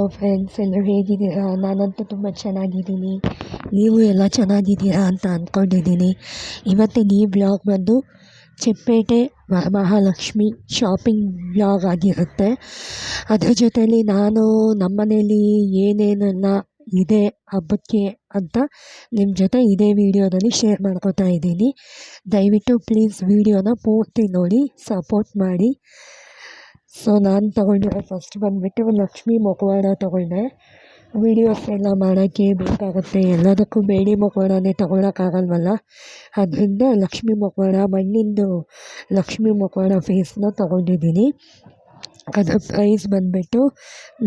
Hello friends ಎಲ್ಲರೂ ಹೇಗಿದ್ದೀರಾ ನಾನಂತೂ ತುಂಬ ಚೆನ್ನಾಗಿದ್ದೀನಿ. ನೀವು ಎಲ್ಲ ಚೆನ್ನಾಗಿದ್ದೀರಾ ಅಂತ ಅಂದ್ಕೊಂಡಿದ್ದೀನಿ ಇವತ್ತಿನ ಈ ಬ್ಲಾಗ್ ಬಂದು ಚೆಪ್ಪೇಟೆ ಮಹಾಲಕ್ಷ್ಮಿ ಶಾಪಿಂಗ್ ಬ್ಲಾಗ್ ಆಗಿರುತ್ತೆ. ಅದರ ಜೊತೆಯಲ್ಲಿ ನಾನು ನಮ್ಮ ಮನೇಲಿ ಏನೇನೆಲ್ಲ ಇದೆ ಹಬ್ಬಕ್ಕೆ ಅಂತ ನಿಮ್ಮ ಜೊತೆ ಇದೇ ವಿಡಿಯೋದಲ್ಲಿ ಶೇರ್ ಮಾಡ್ಕೋತಾ ಇದ್ದೀನಿ. ದಯವಿಟ್ಟು ಪ್ಲೀಸ್ ವಿಡಿಯೋನ ಪೂರ್ತಿ ನೋಡಿ ಸಪೋರ್ಟ್ ಮಾಡಿ. ಸೊ ನಾನು ತೊಗೊಂಡಿರೋ ಫಸ್ಟ್ ಬಂದುಬಿಟ್ಟು ಲಕ್ಷ್ಮೀ ಮುಖವಾಡ ತೊಗೊಂಡೆ. ವೀಡಿಯೋಸ್ ಎಲ್ಲ ಮಾಡೋಕ್ಕೆ ಬೇಕಾಗುತ್ತೆ. ಎಲ್ಲದಕ್ಕೂ ಬೇಡಿ ಮುಖವಾಡನೇ ತೊಗೊಳಕ್ಕಾಗಲ್ವಲ್ಲ? ಅದರಿಂದ ಲಕ್ಷ್ಮೀ ಮುಖವಾಡ ಮಣ್ಣಿಂದು ಲಕ್ಷ್ಮೀ ಮುಖವಾಡ ಫೇಸ್ನ ತೊಗೊಂಡಿದ್ದೀನಿ. ಅದರ ಪ್ರೈಸ್ ಬಂದುಬಿಟ್ಟು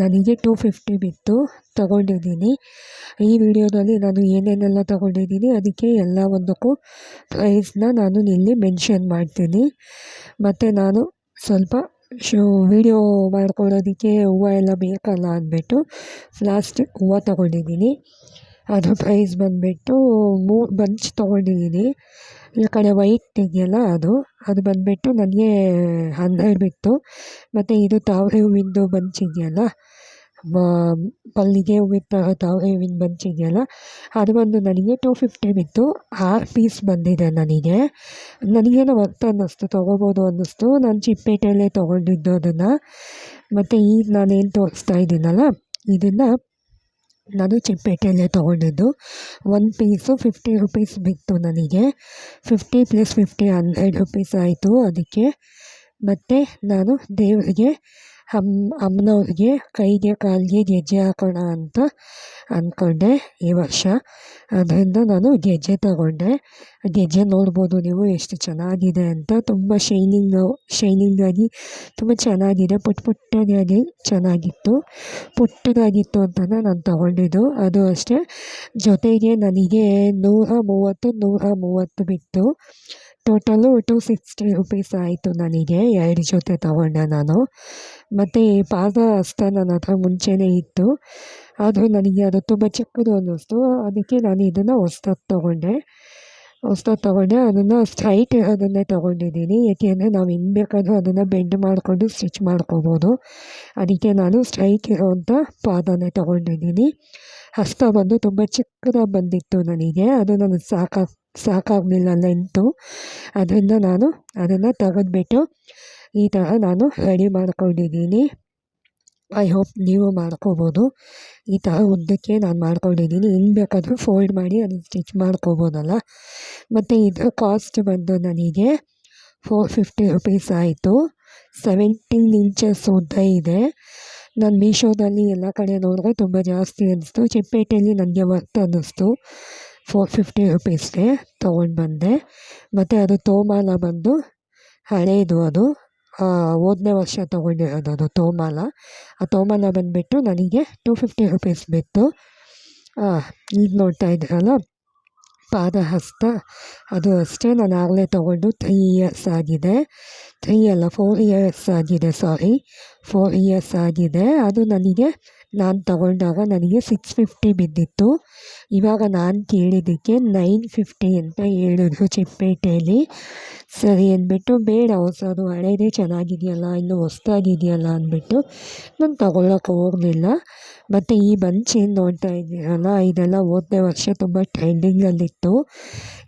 ನನಗೆ ಟೂ ಫಿಫ್ಟಿ ಬಿತ್ತು. ತೊಗೊಂಡಿದ್ದೀನಿ. ಈ ವಿಡಿಯೋದಲ್ಲಿ ನಾನು ಏನೇನೆಲ್ಲ ತೊಗೊಂಡಿದ್ದೀನಿ, ಅದಕ್ಕೆ ಎಲ್ಲ ಒಂದಕ್ಕೂ ಪ್ರೈಸ್ನ ನಾನು ಇಲ್ಲಿ ಮೆನ್ಷನ್ ಮಾಡ್ತೀನಿ. ಮತ್ತು ನಾನು ಸ್ವಲ್ಪ ಶೋ, ವೀಡಿಯೋ ಮಾಡ್ಕೊಳ್ಳೋದಕ್ಕೆ ಹೂವು ಎಲ್ಲ ಬೇಕಲ್ಲ ಅಂದ್ಬಿಟ್ಟು ಪ್ಲಾಸ್ಟಿಕ್ ಹೂವು ತೊಗೊಂಡಿದ್ದೀನಿ. ಅದು ಪ್ರೈಸ್ ಬಂದುಬಿಟ್ಟು ಮೂರು ಬಂಚ್ ತೊಗೊಂಡಿದ್ದೀನಿ. ಈ ಕಡೆ ವೈಟ್ ಇದೆಯಲ್ಲ ಅದು ಅದು ಬಂದುಬಿಟ್ಟು ನನಗೆ ಹನ್ನೆರಡು ಬಿತ್ತು. ಮತ್ತು ಇದು ತಾವರೆ ಹೂವಿಂದು ಬಂಚ್ ಇದೆಯಲ್ಲ ಪಲ್ಲಿಗೆ ಹೂವಿನ ತಾವರೆ ಹೂವಿನ ಬಂಚ್ ಇದೆಯಲ್ಲ ಅದು ಬಂದು ನನಗೆ ಟೂ ಫಿಫ್ಟಿ ಬಿತ್ತು. ಆರು ಪೀಸ್ ಬಂದಿದೆ ನನಗೆ. ನನಗೇನೋ ವರ್ತ್ ಅನ್ನಿಸ್ತು, ತೊಗೋಬೋದು ಅನ್ನಿಸ್ತು. ನಾನು ಚಿಪ್ಪೇಟೆಯಲ್ಲೇ ತೊಗೊಂಡಿದ್ದು ಅದನ್ನು. ಮತ್ತು ಈಗ ನಾನೇನು ತೋರಿಸ್ತಾ ಇದ್ದೀನಲ್ಲ, ಇದನ್ನು ನಾನು ಚಿಪ್ಪೇಟೆಯಲ್ಲೇ ತೊಗೊಂಡಿದ್ದು. ಒಂದು ಪೀಸು ಫಿಫ್ಟಿ ರುಪೀಸ್ ಬಿತ್ತು ನನಗೆ. Fifty plus fifty hundred rupees ಆಯಿತು ಅದಕ್ಕೆ. ಮತ್ತು ನಾನು ದೇವರಿಗೆ ಅಮ್ಮ ಅಮ್ಮನವ್ರಿಗೆ ಕೈಗೆ ಕಾಲಿಗೆ ಗೆಜ್ಜೆ ಹಾಕೋಣ ಅಂತ ಅಂದ್ಕೊಂಡೆ ಈ ವರ್ಷ. ಅದರಿಂದ ನಾನು ಗೆಜ್ಜೆ ತಗೊಂಡೆ. ಗೆಜ್ಜೆ ನೋಡ್ಬೋದು ನೀವು ಎಷ್ಟು ಚೆನ್ನಾಗಿದೆ ಅಂತ. ತುಂಬ ಶೈನಿಂಗ್ ಶೈನಿಂಗಾಗಿ ತುಂಬ ಚೆನ್ನಾಗಿದೆ. ಪುಟ್ಟ ಪುಟ್ಟದಾಗಿ ಚೆನ್ನಾಗಿತ್ತು. ಪುಟ್ಟದಾಗಿತ್ತು ಅಂತಲೇ ನಾನು ತಗೊಂಡಿದ್ದು. ಅದು ಅಷ್ಟೇ. ಜೊತೆಗೆ ನನಗೆ ನೂರ ಮೂವತ್ತು ನೂರ ಮೂವತ್ತು ಬಿತ್ತು. ಟೋಟಲು ಟು ಸಿಕ್ಸ್ಟಿ ರುಪೀಸ್ ಆಯಿತು ನನಗೆ, ಎರಡು ಜೊತೆ ತಗೊಂಡೆ ನಾನು. ಮತ್ತು ಪಾದ ಹಸ್ತ ನನ್ನ ಹತ್ರ ಮುಂಚೆಯೇ ಇತ್ತು. ಆದರೂ ನನಗೆ ಅದು ತುಂಬ ಚಿಕ್ಕದು ಅನ್ನಿಸ್ತು. ಅದಕ್ಕೆ ನಾನು ಇದನ್ನು ಹೊಸ್ದಾಗಿ ತೊಗೊಂಡೆ. ಹೊಸ್ದಾಗಿ ತೊಗೊಂಡೆ, ಅದನ್ನು ಸ್ಟ್ರೈಟ್ ಅದನ್ನೇ ತೊಗೊಂಡಿದ್ದೀನಿ. ಏಕೆಂದರೆ ನಾವು ಹೆಂಗೆ ಬೇಕಾದರೂ ಅದನ್ನು ಬೆಂಡ್ ಮಾಡಿಕೊಂಡು ಸ್ಟಿಚ್ ಮಾಡ್ಕೋಬೋದು. ಅದಕ್ಕೆ ನಾನು ಸ್ಟ್ರೈಟ್ ಇರೋವಂಥ ಪಾದನೇ ತೊಗೊಂಡಿದ್ದೀನಿ. ಹಸ್ತ ಬಂದು ತುಂಬ ಚಿಕ್ಕದಾಗಿ ಬಂದಿತ್ತು ನನಗೆ. ಅದು ನನಗೆ ಸಾಕಾಗ ಸಾಕಾಗಲಿಲ್ಲ ಲೆಂತು ಅದರಿಂದ ನಾನು ಅದನ್ನು ತೆಗೆದ್ಬಿಟ್ಟು ಈ ಥರ ನಾನು ರೆಡಿ ಮಾಡ್ಕೊಂಡಿದ್ದೀನಿ. ಐ ಹೋಪ್ ನೀವು ಮಾಡ್ಕೋಬೋದು. ಈ ಥರ ಉದ್ದಕ್ಕೆ ನಾನು ಮಾಡ್ಕೊಂಡಿದ್ದೀನಿ. ಇನ್ನು ಬೇಕಾದರೂ ಫೋಲ್ಡ್ ಮಾಡಿ ಅದನ್ನು ಸ್ಟಿಚ್ ಮಾಡ್ಕೋಬೋದಲ್ಲ. ಮತ್ತು ಇದರ ಕಾಸ್ಟ್ ಬಂದು ನನಗೆ ಫೋರ್ ಫಿಫ್ಟಿ ರುಪೀಸ್ ಆಯಿತು. ಸೆವೆಂಟೀನ್ ಇಂಚಸ್ ಉದ್ದ ಇದೆ. ನಾನು ಮೀಶೋದಲ್ಲಿ ಎಲ್ಲ ಕಡೆ ನೋಡಿದ್ರೆ ತುಂಬ ಜಾಸ್ತಿ ಅನ್ನಿಸ್ತು ಚಿಪ್ಪೇಟೆಯಲ್ಲಿ ನನಗೆ ವರ್ತ್ ಅನ್ನಿಸ್ತು. ಫೋರ್ ಫಿಫ್ಟಿ ರುಪೀಸ್ಗೆ ತೊಗೊಂಡು ಬಂದೆ. ಮತ್ತು ಅದು ತೋಮಾಲ ಬಂದು ಹಳೇದು ಅದು. ಹೋದನೇ ವರ್ಷ ತೊಗೊಂಡಿರೋದು ಅದು ತೋಮಾಲ. ಆ ತೋಮಾಲ ಬಂದುಬಿಟ್ಟು ನನಗೆ ಟೂ ಫಿಫ್ಟಿ ರುಪೀಸ್ ಬಿತ್ತು. ಈಗ ನೋಡ್ತಾ ಇದ್ದೀರಲ್ಲ, ಪಾದಹಸ್ತ. ಅದು ಅಷ್ಟೇ, ನಾನು ಆಗಲೇ ತೊಗೊಂಡು ತ್ರೀ ಇಯರ್ಸ್ ಆಗಿದೆ. ತ್ರೀ ಅಲ್ಲ ಫೋರ್ ಇಯರ್ಸ್ ಆಗಿದೆ ಸಾರಿ ಫೋರ್ ಇಯರ್ಸ್ ಆಗಿದೆ. ಅದು ನನಗೆ ನಾನು ತಗೊಂಡಾಗ ನನಗೆ ಸಿಕ್ಸ್ ಫಿಫ್ಟಿ ಬಿದ್ದಿತ್ತು. ಇವಾಗ ನಾನು ಕೇಳಿದ್ದಕ್ಕೆ ನೈನ್ ಫಿಫ್ಟಿ ಅಂತ ಹೇಳಿದ್ರು ಚಿಪ್ಪೇಟೆಯಲ್ಲಿ ಸರಿ ಅಂದ್ಬಿಟ್ಟು, ಬೇಡ ಹೊಸದು ಹಳೇದೇ ಚೆನ್ನಾಗಿದೆಯಲ್ಲ, ಇನ್ನು ಹೊಸ್ದಾಗಿದೆಯಲ್ಲ ಅಂದ್ಬಿಟ್ಟು ನಾನು ತಗೊಳ್ಳೋಕೆ ಹೋಗಲಿಲ್ಲ. ಮತ್ತು ಈ ಬಂಚ್ ಏನು ನೋಡ್ತಾ ಇದ್ದೀರಲ್ಲ, ಇದೆಲ್ಲ ಹೋದನೇ ವರ್ಷ ತುಂಬ ಟ್ರೆಂಡಿಂಗಲ್ಲಿತ್ತು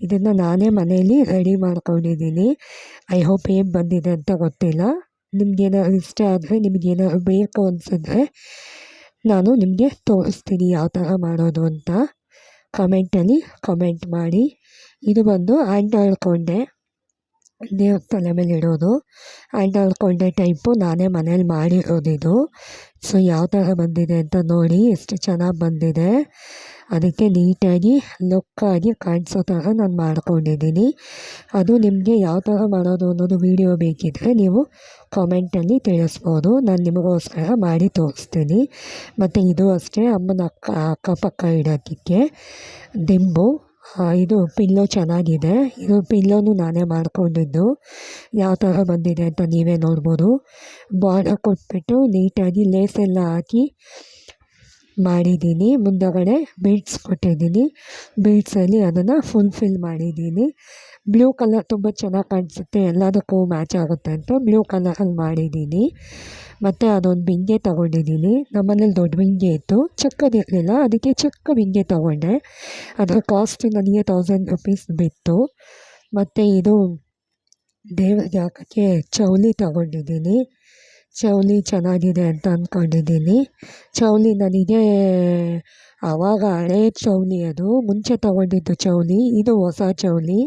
ಇದನ್ನು ನಾನೇ ಮನೆಯಲ್ಲಿ ರೆಡಿ ಮಾಡ್ಕೊಂಡಿದ್ದೀನಿ. ಐ ಹೋಪ್ ಏನು ಬಂದಿದೆ ಅಂತ ಗೊತ್ತಿಲ್ಲ. ನಿಮ್ಗೇನಾದ್ರು ಇಷ್ಟ ಆದರೆ, ನಿಮಗೇನಾದ್ರು ಬೇಕು ಅನಿಸಿದ್ರೆ ನಾನು ನಿಮಗೆ ತೋರಿಸ್ತೀನಿ ಯಾವ ಥರ ಮಾಡೋದು ಅಂತ. ಕಮೆಂಟಲ್ಲಿ ಕಮೆಂಟ್ ಮಾಡಿ. ಇದು ಬಂದು ಆ್ಯಂಡ್ ಕೊಂಡೆ ದೇವ್ರ ತಲೆ ಮೇಲೆ ಇಡೋದು. ಆ್ಯಂಡ್ ಕೊಂಡೆ ಟೈಪು ನಾನೇ ಮನೇಲಿ ಮಾಡಿರೋದಿದು ಸೊ ಯಾವ ಥರ ಬಂದಿದೆ ಅಂತ ನೋಡಿ. ಎಷ್ಟು ಚೆನ್ನಾಗಿ ಬಂದಿದೆ. ಅದಕ್ಕೆ ನೀಟಾಗಿ ಲುಕ್ಕಾಗಿ ಕಾಣಿಸೋ ಥರ ನಾನು ಮಾಡ್ಕೊಂಡಿದ್ದೀನಿ. ಅದು ನಿಮಗೆ ಯಾವ ಥರ ಮಾಡೋದು ಅನ್ನೋದು ವೀಡಿಯೋ ಬೇಕಿದ್ದರೆ ನೀವು ಕಾಮೆಂಟಲ್ಲಿ ತಿಳಿಸ್ಬೋದು. ನಾನು ನಿಮಗೋಸ್ಕರ ಮಾಡಿ ತೋರಿಸ್ತೀನಿ. ಮತ್ತು ಇದು ಅಷ್ಟೇ ಅಮ್ಮನ ಅಕ್ಕ, ಅಕ್ಕಪಕ್ಕ ಇಡೋದಕ್ಕೆ. ದಿಂಬು ಇದು ಪಿಲ್ಲೋ ಚೆನ್ನಾಗಿದೆ. ಇದು ಪಿಲ್ಲೋನು ನಾನೇ ಮಾಡ್ಕೊಂಡಿದ್ದು. ಯಾವ ಥರ ಬಂದಿದೆ ಅಂತ ನೀವೇ ನೋಡ್ಬೋದು. ಬಾಡ ಕೊಟ್ಬಿಟ್ಟು ನೀಟಾಗಿ ಲೇಸೆಲ್ಲ ಹಾಕಿ ಮಾಡಿದ್ದೀನಿ. ಮುಂದಗಡೆ ಬೀಡ್ಸ್ ಕೊಟ್ಟಿದ್ದೀನಿ. ಬೀಡ್ಸಲ್ಲಿ ಅದನ್ನು ಫುಲ್ಫಿಲ್ ಮಾಡಿದ್ದೀನಿ. ಬ್ಲೂ ಕಲರ್ ತುಂಬ ಚೆನ್ನಾಗಿ ಕಾಣಿಸುತ್ತೆ. ಎಲ್ಲದಕ್ಕೂ ಮ್ಯಾಚ್ ಆಗುತ್ತೆ ಅಂತ ಬ್ಲೂ ಕಲರಲ್ಲಿ ಮಾಡಿದ್ದೀನಿ. ಮತ್ತು ಅದೊಂದು ಬಿಂದಿಗೆ ತೊಗೊಂಡಿದ್ದೀನಿ. ನಮ್ಮನೇಲಿ ದೊಡ್ಡ ಬಿಂದಿಗೆ ಇತ್ತು. ಚಿಕ್ಕದಿರಲಿಲ್ಲ ಅದಕ್ಕೆ ಚಿಕ್ಕ ಬಿಂದಿಗೆ ತೊಗೊಂಡೆ. ಅದರ ಕಾಸ್ಟ್ ನನಗೆ ತೌಸಂಡ್ ರುಪೀಸ್ ಬಿತ್ತು. ಮತ್ತು ಇದು ದೇವರಿಗೆ ಹಾಕೋಕ್ಕೆ ಚೌಲಿ ತೊಗೊಂಡಿದ್ದೀನಿ. ಚೌಲಿ ಚೆನ್ನಾಗಿದೆ ಅಂತ ಅಂದ್ಕೊಂಡಿದ್ದೀನಿ ಚೌಲಿ ನನಗೆ ಆವಾಗ ಹಳೇ ಚೌಲಿ ಅದು. ಮುಂಚೆ ತೊಗೊಂಡಿದ್ದು ಚೌಲಿ ಇದು ಹೊಸ ಚೌಲಿ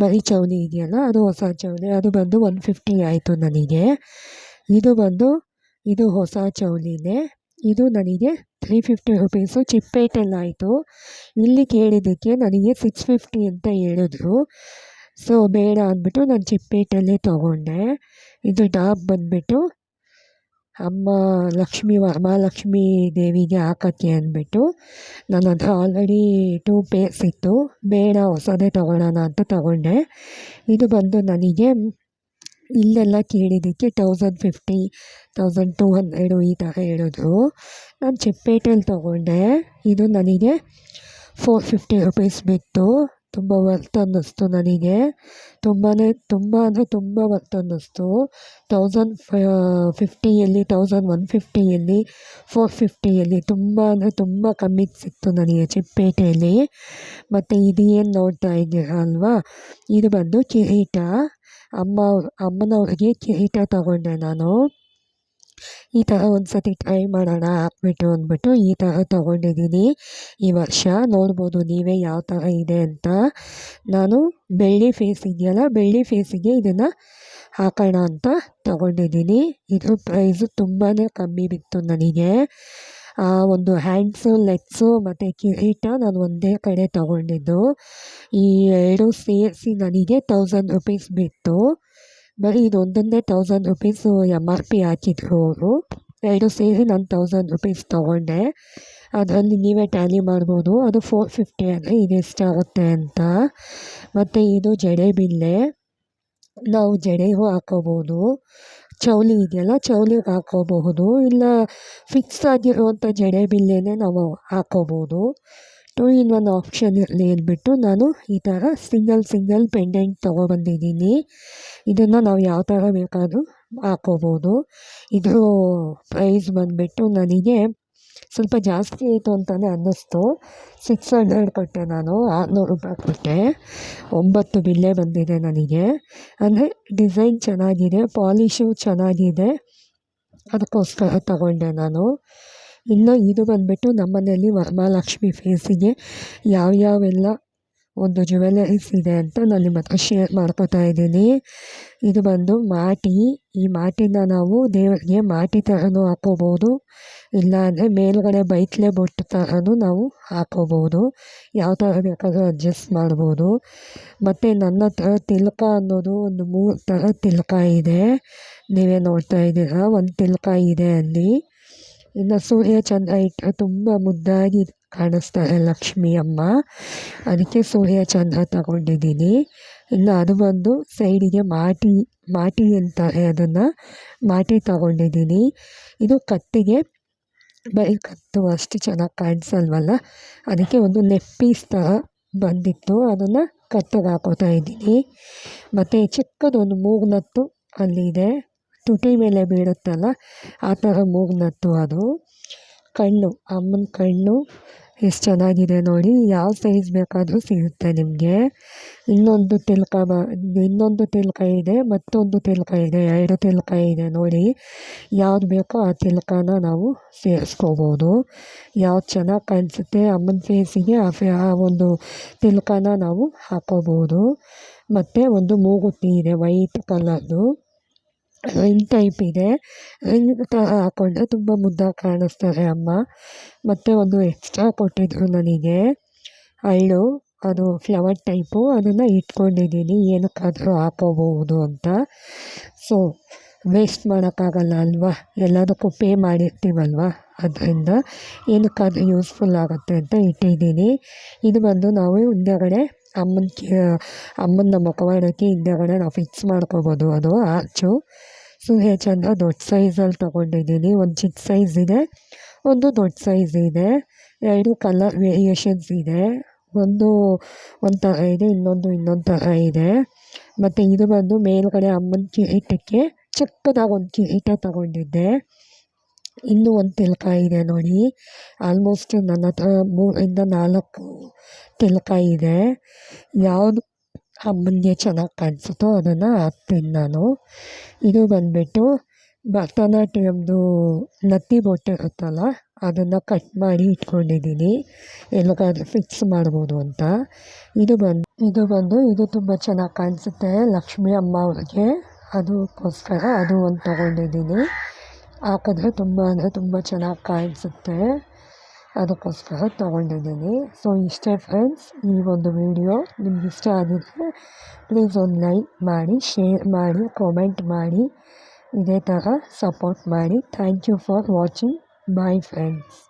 ಬರೀ ಚೌಲಿ ಇದೆಯಲ್ಲ, ಅದು ಹೊಸ ಚೌಲಿ ಅದು ಬಂದು ಒನ್ ಫಿಫ್ಟಿ ಆಯಿತು ನನಗೆ. ಇದು ಬಂದು, ಇದು ಹೊಸ ಚೌಲಿನೇ ಇದು ನನಗೆ ತ್ರೀ ಫಿಫ್ಟಿ ರುಪೀಸು ಚಿಕ್ಕಪೇಟೆಲ್ಲಾಯಿತು ಇಲ್ಲಿ ಕೇಳಿದ್ದಕ್ಕೆ ನನಗೆ ಸಿಕ್ಸ್ ಫಿಫ್ಟಿ ಅಂತ ಹೇಳಿದ್ರು. ಸೊ ಬೇಡ ಅಂದ್ಬಿಟ್ಟು ನಾನು ಚಿಪ್ಪೇಟಲ್ಲೇ ತೊಗೊಂಡೆ. ಇದು ಡಾಬ್ ಬಂದುಬಿಟ್ಟು ಅಮ್ಮ ಲಕ್ಷ್ಮೀ ವರಮಹಾಲಕ್ಷ್ಮೀ ದೇವಿಗೆ ಹಾಕೋಕ್ಕೆ ಅಂದ್ಬಿಟ್ಟು, ನನ್ನ ಹತ್ರ ಆಲ್ರೆಡಿ ಟೂ ಪೇರ್ಸ್ ಇತ್ತು. ಬೇಡ, ಹೊಸದೇ ತೊಗೊಳ್ಳೋಣ ಅಂತ ತೊಗೊಂಡೆ. ಇದು ಬಂದು ನನಗೆ ಇಲ್ಲೆಲ್ಲ ಕೇಳಿದ್ದಕ್ಕೆ thousand fifty thousand two hundred ಈ ಥರ ಹೇಳಿದ್ರು. ನಾನು ಚಿಕ್ಕಪೇಟೆಯಲ್ಲಿ ತೊಗೊಂಡೆ. ಇದು ನನಗೆ ಫೋರ್ ಫಿಫ್ಟಿ ರುಪೀಸ್ ಬಿತ್ತು. ತುಂಬ ವರ್ತ್ ಅನ್ನಿಸ್ತು ನನಗೆ. ತುಂಬಾ ತುಂಬ ಅಂದರೆ ತುಂಬ ವರ್ತ್ ಅನ್ನಿಸ್ತು. ತೌಸಂಡ್ ಫಿಫ್ಟಿಯಲ್ಲಿ ತೌಸಂಡ್ ಒನ್ ಫಿಫ್ಟಿಯಲ್ಲಿ ಫೋರ್ ಫಿಫ್ಟಿಯಲ್ಲಿ ತುಂಬ ಅಂದರೆ ತುಂಬ ಕಮ್ಮಿಗೆ ಸಿಕ್ತು ನನಗೆ ಚಿಪ್ಪೇಟೆಯಲ್ಲಿ ಮತ್ತು ಇದು ಏನು ನೋಡ್ತಾ ಇದ್ದೀರಾ ಅಲ್ವಾ? ಇದು ಬಂದು ಕಿರೀಟ. ಅಮ್ಮ ಅಮ್ಮನವ್ರಿಗೆ ಕಿರೀಟ ತಗೊಂಡೆ ನಾನು. ಈ ಥರ ಒಂದು ಸತಿ ಟ್ರೈ ಮಾಡೋಣ ಹಾಕ್ಬಿಟ್ಟು ಅಂದ್ಬಿಟ್ಟು ಈ ಥರ ತೊಗೊಂಡಿದ್ದೀನಿ. ಈ ವರ್ಷ ನೋಡ್ಬೋದು ನೀವೇ ಯಾವ ಥರ ಇದೆ ಅಂತ. ನಾನು ಬೆಳ್ಳಿ ಫೇಸ್ ಇದೆಯಲ್ಲ, ಬೆಳ್ಳಿ ಫೇಸಿಗೆ ಇದನ್ನು ಹಾಕೋಣ ಅಂತ ತೊಗೊಂಡಿದ್ದೀನಿ. ಇದ್ರ ಪ್ರೈಸು ತುಂಬಾ ಕಮ್ಮಿ ಬಿತ್ತು ನನಗೆ. ಒಂದು ಹ್ಯಾಂಡ್ಸು ಲೆಗ್ಸು ಮತ್ತು ಕಿರೀಟ ನಾನು ಒಂದೇ ಕಡೆ ತೊಗೊಂಡಿದ್ದು. ಈ ಎರಡು ಸೇರಿಸಿ ನನಗೆ ತೌಸಂಡ್ ರುಪೀಸ್ ಬಿತ್ತು. ಬರೀ ಇದೊಂದನ್ನೇ thousand rupees M R P ಹಾಕಿದ್ರು ಅವರು ಎರಡು ಸೇರಿ ನಾನು ತೌಸಂಡ್ ರುಪೀಸ್ ತೊಗೊಂಡೆ. ಅದರಲ್ಲಿ ನೀವೇ ಟ್ಯಾಲಿ ಮಾಡ್ಬೋದು. ಅದು ಫೋರ್ ಫಿಫ್ಟಿ ಅಂದರೆ ಇದು ಎಷ್ಟಾಗುತ್ತೆ ಅಂತ. ಮತ್ತು ಇದು ಜಡೆ ಬಿಲ್ಲೆ. ನಾವು ಜಡೆಗೂ ಹಾಕೋಬೋದು. ಚೌಲಿ ಇದೆಯಲ್ಲ ಚೌಲಿಗೆ ಹಾಕೋಬಹುದು. ಇಲ್ಲ ಫಿಕ್ಸ್ ಆಗಿರುವಂಥ ಜಡೆ ಬಿಲ್ಲೆನೇ ನಾವು ಹಾಕೋಬೋದು. ಟೂ ಇನ್ ಒನ್ ಆಪ್ಷನ್ ಇರಲಿ ಅಂದ್ಬಿಟ್ಟು ನಾನು ಈ ಥರ ಸಿಂಗಲ್ ಸಿಂಗಲ್ ಪೆಂಡೆಂಟ್ ತೊಗೊಬಂದಿದ್ದೀನಿ. ಇದನ್ನು ನಾವು ಯಾವ ಥರ ಬೇಕಾದರೂ ಹಾಕೋಬೋದು. ಇದು ಪ್ರೈಸ್ ಬಂದುಬಿಟ್ಟು ನನಗೆ ಸ್ವಲ್ಪ ಜಾಸ್ತಿ ಆಯಿತು ಅಂತಲೇ ಅನ್ನಿಸ್ತು. ಸಿಕ್ಸ್ ಹಂಡ್ರೆಡ್ ಕೊಟ್ಟೆ ನಾನು, ಆರುನೂರು ರೂಪಾಯಿ ಕೊಟ್ಟೆ. ಒಂಬತ್ತು ಬಿಲ್ಲೆ ಬಂದಿದೆ ನನಗೆ. ಅಂದರೆ ಡಿಸೈನ್ ಚೆನ್ನಾಗಿದೆ ಪಾಲಿಶು ಚೆನ್ನಾಗಿದೆ. ಅದಕ್ಕೋಸ್ಕರ ತಗೊಂಡೆ ನಾನು. ಇನ್ನು ಇದು ಬಂದುಬಿಟ್ಟು ನಮ್ಮನೆಯಲ್ಲಿ ವರಮಹಾಲಕ್ಷ್ಮಿ ಫೇಸಿಗೆ ಯಾವ್ಯಾವೆಲ್ಲ ಒಂದು ಜ್ಯುವೆಲರೀಸ್ ಇದೆ ಅಂತ ನಾನು ನಿಮ್ಮ ಹತ್ರ ಶೇರ್ ಮಾಡ್ಕೋತಾ ಇದ್ದೀನಿ. ಇದು ಬಂದು ಮಾಟಿ. ಈ ಮಾಟಿನ ನಾವು ದೇವರಿಗೆ ಮಾಟಿ ಥರನೂ ಹಾಕೋಬೋದು ಇಲ್ಲಾಂದರೆ ಮೇಲುಗಡೆ ಬೈಕ್ಲೆ ಬೊಟ್ಟು ಥರನೂ ನಾವು ಹಾಕೋಬೋದು ಯಾವ ಥರ ಬೇಕಾದರೂ ಅಡ್ಜಸ್ಟ್ ಮಾಡ್ಬೋದು. ಮತ್ತು ನನ್ನ ಹತ್ರ ತಿಲಕ ಅನ್ನೋದು ಒಂದು ಮೂರು ಥರ ತಿಲಕ ಇದೆ. ನೀವೇ ನೋಡ್ತಾ ಇದ್ದೀರಾ? ಒಂದು ತಿಲಕ ಇದೆ ಅಲ್ಲಿ. ಇನ್ನು ಸೂರ್ಯ ಚಂದ್ರ ತುಂಬ ಮುದ್ದಾಗಿ ಕಾಣಿಸ್ತಾರೆ ಲಕ್ಷ್ಮಿ ಅಮ್ಮ. ಅದಕ್ಕೆ ಸೂರ್ಯ ಚಂದ್ರ ತಗೊಂಡಿದ್ದೀನಿ. ಇನ್ನು ಅದು ಬಂದು ಸೈಡಿಗೆ ಮಾಟಿ ಮಾಟಿ ಅಂತಾರೆ ಅದನ್ನು ಮಾಟಿ ತಗೊಂಡಿದ್ದೀನಿ. ಇದು ಕತ್ತಿಗೆ, ಬರೀ ಕತ್ತು ಅಷ್ಟು ಚೆನ್ನಾಗಿ ಕಾಣಿಸಲ್ವಲ್ಲ? ಅದಕ್ಕೆ ಒಂದು ನೆಪ್ಪೀಸ್ ಥರ ಬಂದಿತ್ತು. ಅದನ್ನು ಕತ್ತಗೆ ಹಾಕೋತಾ ಇದ್ದೀನಿ. ಮತ್ತು ಚಿಕ್ಕದೊಂದು ಮೂಗ್ನತ್ತು ಅಲ್ಲಿದೆ. ತುಟಿ ಮೇಲೆ ಬೀಳುತ್ತಲ್ಲ, ಆ ಥರ ಮೂಗ್ನತ್ತು ಅದು. ಕಣ್ಣು, ಅಮ್ಮನ ಕಣ್ಣು ಎಷ್ಟು ಚೆನ್ನಾಗಿದೆ ನೋಡಿ, ಯಾವ ಸೈಜ್ ಬೇಕಾದರೂ ಸಿಗುತ್ತೆ ನಿಮಗೆ. ಇನ್ನೊಂದು ತಿಲ್ಕ ಬ, ಇನ್ನೊಂದು ತಿಲ್ಕ ಇದೆ, ಮತ್ತೊಂದು ತಿಲ್ಕ ಇದೆ, ಎರಡು ತಿಲ್ಕ ಇದೆ ನೋಡಿ. ಯಾವ್ದು ಬೇಕೋ ಆ ತಿಲ್ಕನ ನಾವು ಸೇರಿಸ್ಕೋಬೋದು. ಯಾವ್ದು ಚೆನ್ನಾಗಿ ಕಾಣಿಸುತ್ತೆ ಅಮ್ಮನ ಫೇಸಿಗೆ ಆ ಫೇ, ಆ ಒಂದು ತಿಲ್ಕನ ನಾವು ಹಾಕೋಬೋದು. ಮತ್ತು ಒಂದು ಮೂಗುತಿ ಇದೆ ವೈಟ್ ಕಲರ್ದು ರಿಂಗ್ ಟೈಪ್ ಇದೆ ರಿಂಗ್ ಹಾಕ್ಕೊಂಡ್ರೆ ತುಂಬ ಮುದ್ದಾಗಿ ಕಾಣಿಸ್ತಾರೆ ಅಮ್ಮ. ಮತ್ತು ಒಂದು ಎಕ್ಸ್ಟ್ರಾ ಕೊಟ್ಟಿದ್ರು ನನಗೆ. ಹಳ್ಳು ಅದು ಫ್ಲವರ್ ಟೈಪು ಅದನ್ನು ಇಟ್ಕೊಂಡಿದ್ದೀನಿ. ಏನಕ್ಕಾದರೂ ಹಾಕೋಬಹುದು ಅಂತ. ಸೊ ವೇಸ್ಟ್ ಮಾಡೋಕ್ಕಾಗಲ್ಲ ಅಲ್ವಾ? ಎಲ್ಲದಕ್ಕೂ ಪೇ ಮಾಡಿರ್ತೀವಲ್ವ? ಅದರಿಂದ ಏನಕ್ಕಾದರೂ ಯೂಸ್ಫುಲ್ ಆಗುತ್ತೆ ಅಂತ ಇಟ್ಟಿದ್ದೀನಿ. ಇದು ಬಂದು ನಾವು ಹಿಂದೆಗಡೆ ಅಮ್ಮನ ಅಮ್ಮನ ಮುಖವಾಡಕ್ಕೆ ಹಿಂದೆಗಡೆ ನಾವು ಫಿಕ್ಸ್ ಮಾಡ್ಕೋಬೋದು ಅದು ಆರ್ಚು ಚಂದ್ರ ದೊಡ್ಡ ಸೈಜಲ್ಲಿ ತೊಗೊಂಡಿದ್ದೀನಿ. ಒಂದು ಚಿಕ್ಕ ಸೈಜ್ ಇದೆ, ಒಂದು ದೊಡ್ಡ ಸೈಜ್ ಇದೆ. ಎರಡು ಕಲರ್ ವೇರಿಯೇಷನ್ಸ್ ಇದೆ. ಒಂದು ಒಂದು ಥರ ಇದೆ, ಇನ್ನೊಂದು ಇನ್ನೊಂದು ಥರ ಇದೆ. ಮತ್ತು ಇದು ಬಂದು ಮೇಲುಗಡೆ ಅಮ್ಮನ ಕಿರೀಟಕ್ಕೆ ಚಿಕ್ಕದಾಗಿ ಒಂದು ಕಿರೀಟ ತಗೊಂಡಿದ್ದೆ. ಇನ್ನೂ ಒಂದು ತಿಲಕ ಇದೆ ನೋಡಿ. ಆಲ್ಮೋಸ್ಟ್ ನನ್ನ ಹತ್ರ ಮೂರರಿಂದ ನಾಲ್ಕು ತಿಲಕ ಇದೆ. ಯಾವುದು ಅಮ್ಮನಿಗೆ ಚೆನ್ನಾಗಿ ಕಾಣಿಸುತ್ತೋ ಅದನ್ನು ಹಾಕ್ತೀನಿ ನಾನು ಇದು ಬಂದುಬಿಟ್ಟು ಭರತನಾಟ್ಯಮ್ದು ನತ್ತಿ ಬೊಟ್ಟು ಇರುತ್ತಲ್ಲ ಅದನ್ನು ಕಟ್ ಮಾಡಿ ಇಟ್ಕೊಂಡಿದ್ದೀನಿ ಎಲ್ಲಿಗಾದ್ರೂ ಫಿಕ್ಸ್ ಮಾಡ್ಬೋದು ಅಂತ ಇದು ಬಂದು ಇದು ಬಂದು ಇದು ತುಂಬ ಚೆನ್ನಾಗಿ ಕಾಣಿಸುತ್ತೆ ಲಕ್ಷ್ಮೀ ಅಮ್ಮ ಅವ್ರಿಗೆ ಅದಕ್ಕೋಸ್ಕರ ಅದು ಒಂದು ತೊಗೊಂಡಿದ್ದೀನಿ ಹಾಕಿದ್ರೆ ತುಂಬ ಅಂದರೆ ತುಂಬ ಚೆನ್ನಾಗಿ ಕಾಣಿಸುತ್ತೆ ಅದಕ್ಕೋಸ್ಕರ ತೊಗೊಂಡಿದ್ದೀನಿ ಸೊ ಇಷ್ಟೇ ಫ್ರೆಂಡ್ಸ್ ಈ ಒಂದು ವಿಡಿಯೋ ನಿಮ್ಗೆ ಇಷ್ಟ ಆಗಿದ್ದರೆ ಪ್ಲೀಸ್ ಒಂದು ಲೈಕ್ ಮಾಡಿ ಶೇರ್ ಮಾಡಿ ಕಾಮೆಂಟ್ ಮಾಡಿ. ಇದೇ ಥರ ಸಪೋರ್ಟ್ ಮಾಡಿ. Thank you for watching bye friends